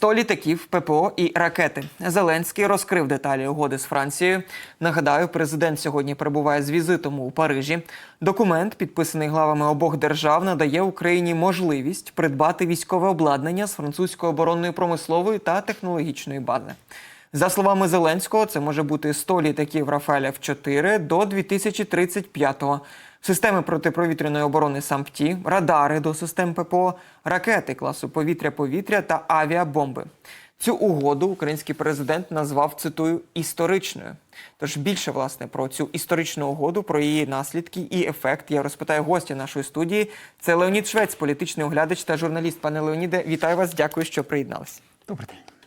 100 літаків, ППО і ракети. Зеленський розкрив деталі угоди з Францією. Нагадаю, президент сьогодні перебуває з візитом у Парижі. Документ, підписаний главами обох держав, надає Україні можливість придбати військове обладнання з французької оборонної промислової та технологічної бази. За словами Зеленського, це може бути 100 літаків Рафаеля F-4 до 2035-го, системи протиповітряної оборони САМПТІ, радари до систем ППО, ракети класу повітря-повітря та авіабомби. Цю угоду український президент назвав цитую історичною. Тож більше власне про цю історичну угоду, про її наслідки і ефект я розпитаю гостя нашої студії. Це Леонід Швець, політичний оглядач та журналіст. Пане Леоніде, вітаю вас. Дякую, що приєдналися. Добрий день.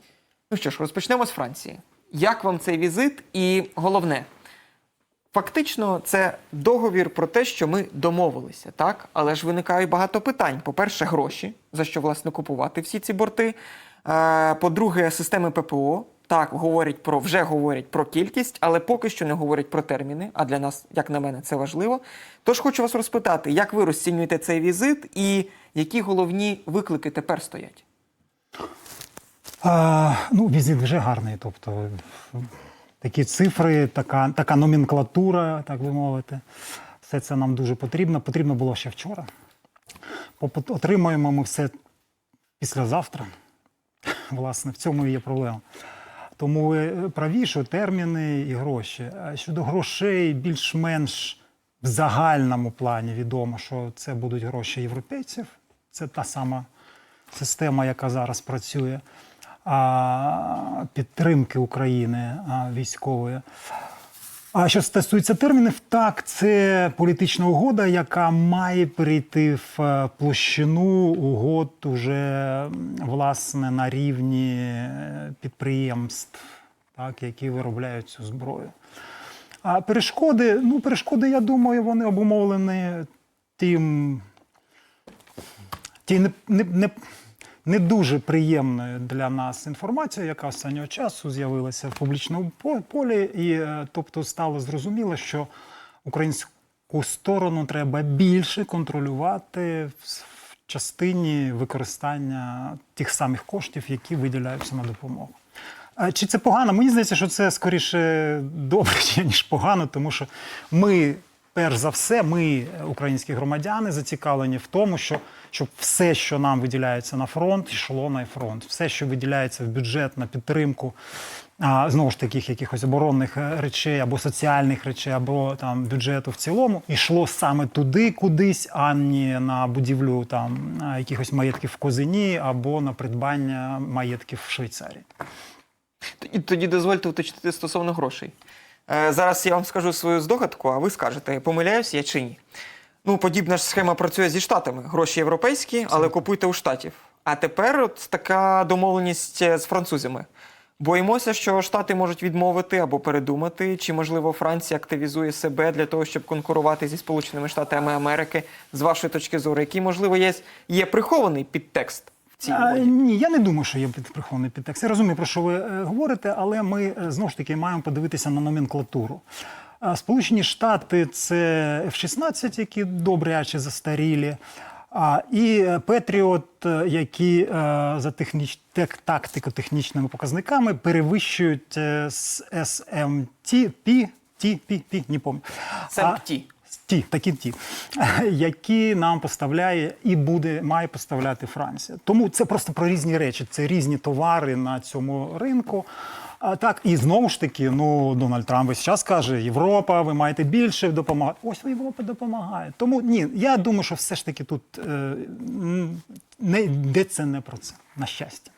Ну що ж, розпочнемо з Франції. Як вам цей візит? І головне, фактично, це договір про те, що ми домовилися, так? Але ж виникає багато питань. По-перше, гроші, за що власне купувати всі ці борти. Е, По-друге, системи ППО. Так, говорять про вже говорять про кількість, але поки що не говорять про терміни. А для нас, як на мене, це важливо. Тож хочу вас розпитати, як ви розцінюєте цей візит і які головні виклики тепер стоять? А, ну, візит вже гарний. Тобто такі цифри, така, така номенклатура, так би мовити. Все це нам дуже потрібно. Потрібно було ще вчора. Отримаємо ми все післязавтра. Власне, в цьому і є проблема. Тому ви праві, що терміни і гроші. Щодо грошей, більш-менш в загальному плані відомо, що це будуть гроші європейців. Це та сама система, яка зараз працює, підтримки України військової. А що стосується термінів, так, це політична угода, яка має перейти в е, площину угод уже власне на рівні е, підприємств, так, які виробляють цю зброю. А перешкоди, ну, перешкоди, я думаю, вони обумовлені тим, ті не, не, не, не дуже приємною для нас інформацією, яка останнього часу з'явилася в публічному полі, і е, тобто стало зрозуміло, що українську сторону треба більше контролювати в частині використання тих самих коштів, які виділяються на допомогу. Чи це погано? Мені здається, що це скоріше добре, ніж погано, тому що ми, перш за все, ми, українські громадяни, зацікавлені в тому, що, щоб все, що нам виділяється на фронт, йшло на фронт. Все, що виділяється в бюджет на підтримку. Знову ж таких якихось оборонних е, речей або соціальних речей, або там бюджету в цілому, йшло саме туди, кудись, а не на будівлю там якихось маєтків в Козині або на придбання маєтків в Швейцарії. І тоді дозвольте уточнити стосовно грошей. Е, зараз я вам скажу свою здогадку, а ви скажете, помиляюсь я чи ні. Ну, подібна ж схема працює зі штатами. Гроші європейські, але купуйте у штатів. А тепер от така домовленість е, з французами. Боїмося, що штати можуть відмовити або передумати, чи можливо Франція активізує себе для того, щоб конкурувати зі Сполученими Штатами Америки. З вашої точки зору, який можливо є, є прихований підтекст цій А, угоді? ні, я не думаю, що є прихований підтекст. Я розумію, про що ви е, говорите, але ми е, знову ж таки маємо подивитися на номенклатуру. Сполучені Штати це F-16, які добряче застарілі. А, і Петріот, е, які е, за техніч... тек- тактико-технічними показниками перевищують е, с- SMT, P, T, P, P, не пам'ятаю. SMT. Ті, такі ті, які нам поставляє і буде має поставляти Франція. Тому це просто про різні речі. Це різні товари на цьому ринку. А так, і знову ж таки, ну Дональд Трамп весь час каже: Європа, ви маєте більше допомагати. Ось Європа допомагає. Тому ні, я думаю, що все ж таки тут е, не йдеться не про це, на щастя.